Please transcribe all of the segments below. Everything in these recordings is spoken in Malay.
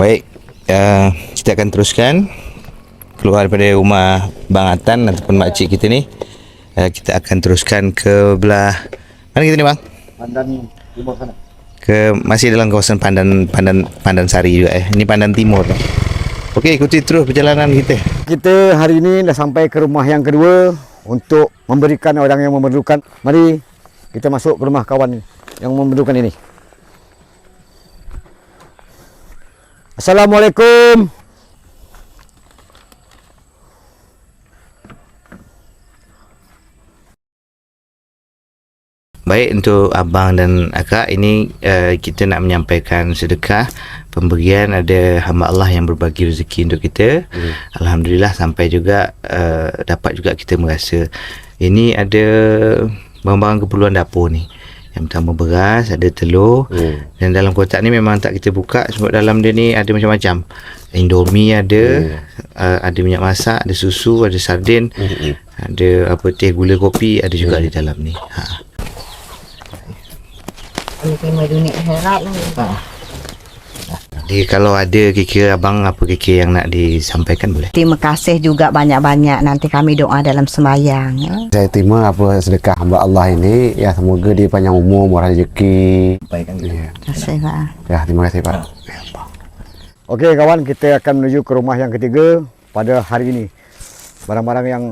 Baik, uh, kita akan teruskan keluar daripada rumah Bang Atan ataupun makcik kita ni. Uh, kita akan teruskan ke belah mana kita ni bang? Pandan timur sana. Ke masih dalam kawasan Pandan Pandan Pandan Sari juga eh. Ini Pandan Timur. Okey, ikuti terus perjalanan kita. Kita hari ini dah sampai ke rumah yang kedua untuk memberikan orang yang memerlukan. Mari kita masuk ke rumah kawan yang memerlukan ini. Assalamualaikum. Baik untuk abang dan akak ini uh, kita nak menyampaikan sedekah pemberian ada hamba Allah yang berbagi rezeki untuk kita. Hmm. Alhamdulillah sampai juga uh, dapat juga kita merasa ini ada barang-barang keperluan dapur ni. Yang pertama beras, ada telur hmm. dan dalam kotak ni memang tak kita buka sebab dalam dia ni ada macam-macam. Indomie ada, hmm. uh, ada minyak masak, ada susu, ada sardin, hmm. ada apa teh gula kopi ada juga hmm. di dalam ni. Ha. Ini terima dunia akhirat lah. Jadi kalau ada kira abang apa kira yang nak disampaikan boleh? Terima kasih juga banyak-banyak. Nanti kami doa dalam sembahyang. Ya. Saya terima apa sedekah hamba Allah ini ya semoga dia panjang umur murah rezeki. Sampaikan Ya. Terima kasih Pak. ya terima kasih Pak. Okey kawan, kita akan menuju ke rumah yang ketiga pada hari ini. Barang-barang yang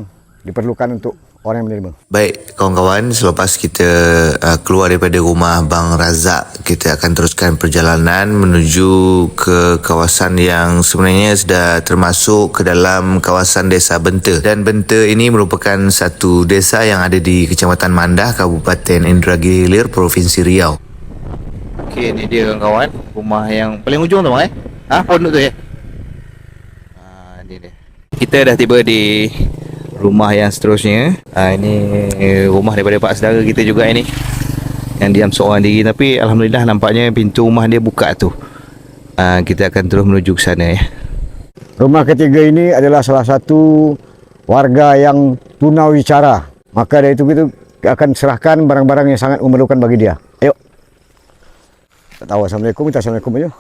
diperlukan untuk orang yang menerima. Baik kawan-kawan selepas kita uh, keluar daripada rumah Bang Razak kita akan teruskan perjalanan menuju ke kawasan yang sebenarnya sudah termasuk ke dalam kawasan desa Benta dan Benta ini merupakan satu desa yang ada di Kecamatan Mandah Kabupaten Indragiri Hilir Provinsi Riau. Okey ni dia kawan-kawan rumah yang paling ujung tu bang eh. Ha pondok tu ya. Ha ni dia. Kita dah tiba di rumah yang seterusnya. Ha, ini rumah daripada pak saudara kita juga ini. Yang diam seorang diri tapi alhamdulillah nampaknya pintu rumah dia buka tu. Ha, kita akan terus menuju ke sana ya. Rumah ketiga ini adalah salah satu warga yang tunawicara. Maka dari itu kita akan serahkan barang-barang yang sangat memerlukan bagi dia. Ayo. Tak tahu Assalamualaikum, kita Assalamualaikum aja.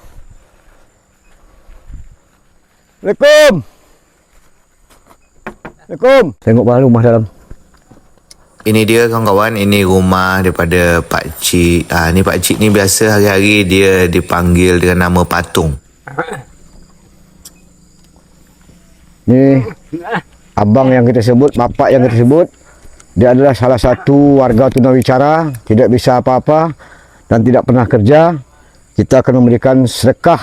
Assalamualaikum. Assalamualaikum. Tengok baru rumah dalam. Ini dia kawan-kawan, ini rumah daripada Pak Cik. Ah ni Pak Cik ni biasa hari-hari dia dipanggil dengan nama Patung. Ni abang yang kita sebut, bapak yang kita sebut, dia adalah salah satu warga tunawicara, tidak bisa apa-apa dan tidak pernah kerja. Kita akan memberikan sedekah